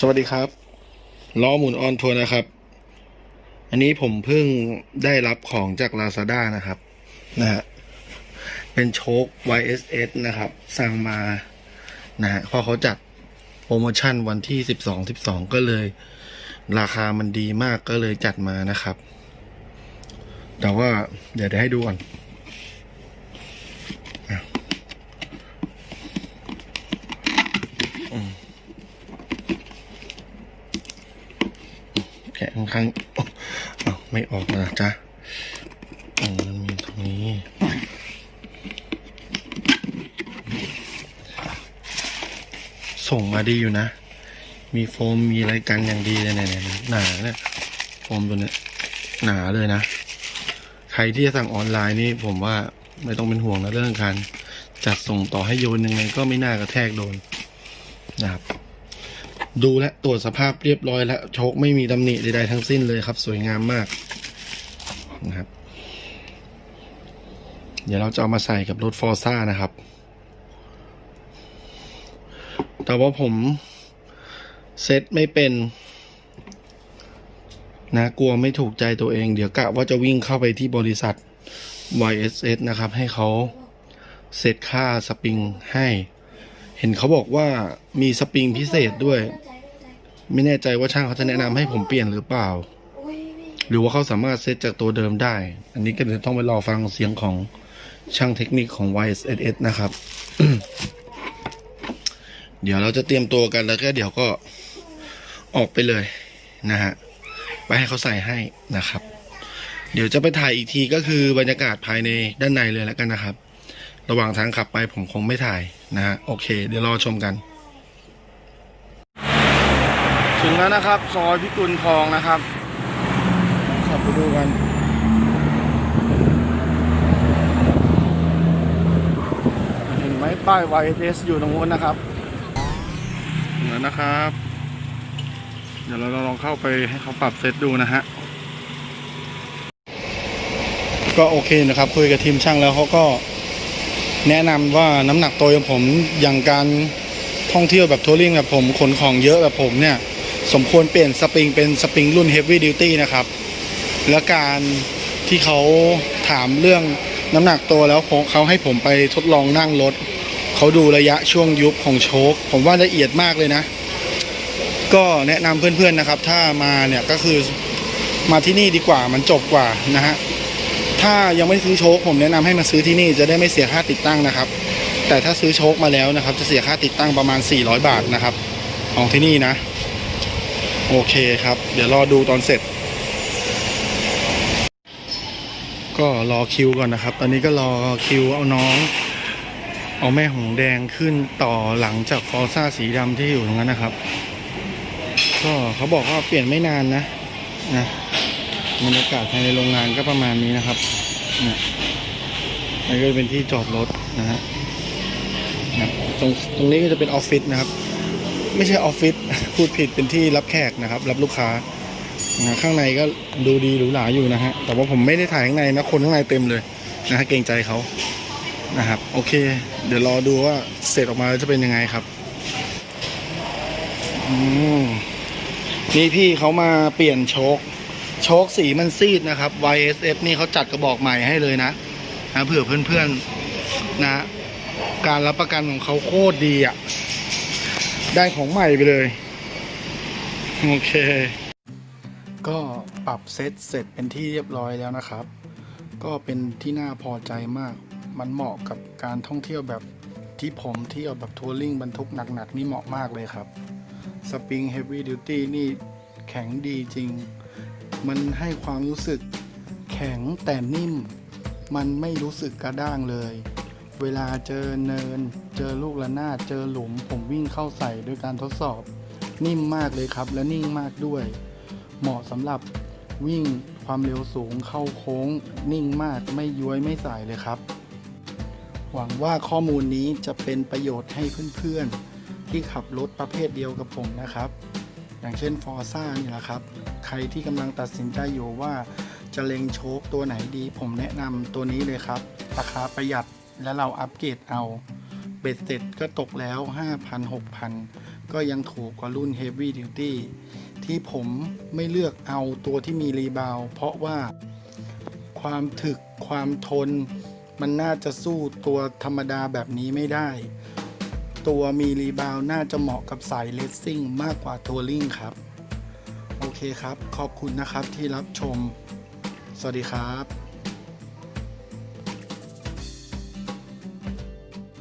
สวัสดีครับล้อหมุนออนทัวร์นะครับ อันนี้ผมเพิ่งได้รับของจาก Lazada นะครับนะฮะเป็นโชค YSS นะครับ สั่งมานะฮะเพราะเขาจัดโปรโมชั่นวันที่ 12 12 ก็เลย ราคามันดีมากก็เลยจัดมานะครับ แต่ว่าเดี๋ยวเดี๋ยวให้ดูก่อน แกะข้งๆอ๊ะอ้าไม่ออกนะจ๊ะมันมีตรงนี้ส่งมาดีอยู่นะ มีโฟมมีอะไรกันอย่างดีเลยเนี่ยเนี่ยหนาเนี่ยโฟมตัวเนี้ยหนาเลยนะ ใครที่จะสั่งออนไลน์นี่ผมว่าไม่ต้องเป็นห่วงนะเรื่องการจัดส่งต่อให้โยนยังไงก็ไม่น่ากระแทกโดนนะครับ ดูและตรวจสภาพเรียบร้อยแล้วโชคไม่มีตำหนิใดๆทั้งสิ้นเลยครับ สวยงามมากนะครับ เดี๋ยวเราจะเอามาใส่กับรถฟอร์ซ่านะครับ แต่ว่าผมเซตไม่เป็นนะกลัวไม่ถูกใจตัวเอง เดี๋ยวกะว่าจะวิ่งเข้าไปที่บริษัท YSS นะครับ ให้เขาเซตค่าสปริงให้ เห็นเขาบอกว่ามีสปริงพิเศษด้วย ไม่แน่ใจว่าช่างเขาจะแนะนำให้ผมเปลี่ยนหรือเปล่า หรือว่าเขาสามารถเซตจากตัวเดิมได้ อันนี้ก็เดี๋ยต้องไปรอฟังเสียงของช่างเทคนิคของ YSS นะครับ เดี๋ยวเราจะเตรียมตัวกันแล้วก็เดี๋ยวก็ออกไปเลยนะฮะ ไปให้เขาใส่ให้นะครับ เดี๋ยวจะไปถ่ายอีกทีก็คือบรรยากาศภายในด้านในเลยแล้วกันนะครับ ระหว่างทางขับไปผมคงไม่ถ่ายนะฮะโอเค เดี๋ยวรอชมกัน ถึงแล้วนะครับ ซอยพิกุลทองนะครับขับไปดูกันเห็นไหมป้าย YS อยู่ตรงนู้นนะครับถึงแล้วนะครับ เดี๋ยวเราลองเข้าไปให้เขาปรับเซตดูนะฮะก็โอเคนะครับ คุยกับทีมช่างแล้วเขาก็ แนะนำว่าน้ำหนักตัวอย่างผมอย่างการท่องเที่ยวแบบทัวริงแบบผมขนของเยอะแบบผมเนี่ย สมควรเปลี่ยนสปริงเป็นสปริงรุ่น Heavy Duty นะครับ แล้วการที่เขาถามเรื่องน้ำหนักตัวแล้วเขาเขาให้ผมไปทดลองนั่งรถเขาดูระยะช่วงยุบของโชคผมว่าละเอียดมากเลยนะ ก็แนะนำเพื่อนๆนะครับ ถ้ามาเนี่ยก็คือมาที่นี่ดีกว่ามันจบกว่านะฮะ ถ้ายังไม่ซื้อโชคผมแนะนำให้มาซื้อที่นี่จะได้ไม่เสียค่าติดตั้งนะครับ แต่ถ้าซื้อโชคมาแล้วนะครับ จะเสียค่าติดตั้งประมาณ 400 บาทนะครับ ของที่นี่นะ โอเคครับ เดี๋ยวรอดูตอนเสร็จ ก็รอคิวก่อนนะครับ ตอนนี้ก็รอคิวเอาน้อง เอาแม่หงแดงขึ้นต่อหลังจากฟอร์ซ่าสีดำที่อยู่ตรงนั้นนะครับ ก็เขาบอกว่าเปลี่ยนไม่นานนะนะ บรรยากาศภายในโรงงานก็ประมาณนี้นะครับนี่นี่ก็เป็นที่จอดรถนะฮะนะตรงตรงนี้ก็จะเป็นออฟฟิศนะครับ ไม่ใช่ออฟฟิศพูดผิดเป็นที่รับแขกนะครับ รับลูกค้านะข้างในก็ดูดีหรูหราอยู่นะฮะแต่ว่าผมไม่ได้ถ่ายข้างในนะคนข้างในเต็มเลยนะฮะเกรงใจเขานะครับ โอเค เดี๋ยวรอดูว่าเสร็จออกมาจะเป็นยังไงครับอืมนี่พี่เขามาเปลี่ยนโชค โชคสีมันซีดนะครับ YSF นี่เขาจัดกระบอกใหม่ให้เลยนะนะเผื่อเพื่อนๆนะ การรับประกันของเขาโคตรดีอะ ได้ของใหม่ไปเลย โอเค ก็ปรับเซตเสร็จเป็นที่เรียบร้อยแล้วนะครับ ก็เป็นที่น่าพอใจมาก มันเหมาะกับการท่องเที่ยวแบบที่ผมเที่ยวแบบทัวริงบรรทุกหนักๆนี่เหมาะมากเลยครับ สปริงเฮฟวี่ดิวตี้นี่แข็งดีจริง มันให้ความรู้สึกแข็งแต่นิ่ม มันไม่รู้สึกกระด้างเลย เวลาเจอเนิน เจอลูกระนาดเจอหลุม ผมวิ่งเข้าใส่ด้วยการทดสอบ นิ่มมากเลยครับและนิ่งมากด้วย เหมาะสำหรับวิ่งความเร็วสูงเข้าโค้ง นิ่งมากไม่ย้วยไม่สายเลยครับ หวังว่าข้อมูลนี้จะเป็นประโยชน์ให้เพื่อนๆที่ขับรถประเภทเดียวกับผมนะครับ อย่างเช่นฟอร์ซ่านี่แหละครับ ใครที่กำลังตัดสินใจอยู่ว่าจะเล็งโชคตัวไหนดี ผมแนะนำตัวนี้เลยครับ ราคาประหยัดและเราอัปเกรดเอาเบ็ดเสร็จก็ตกแล้ว 5,000 6,000 ก็ยังถูกกว่ารุ่น Heavy Duty ที่ผมไม่เลือกเอาตัวที่มีรีบาวเพราะว่าความถึกความทน มันน่าจะสู้ตัวธรรมดาแบบนี้ไม่ได้ ตัวมีรีบาวน่าจะเหมาะกับสายเลสซิ่งมากกว่าทัวริงครับ โอเคครับ ขอบคุณนะครับที่รับชม สวัสดีครับ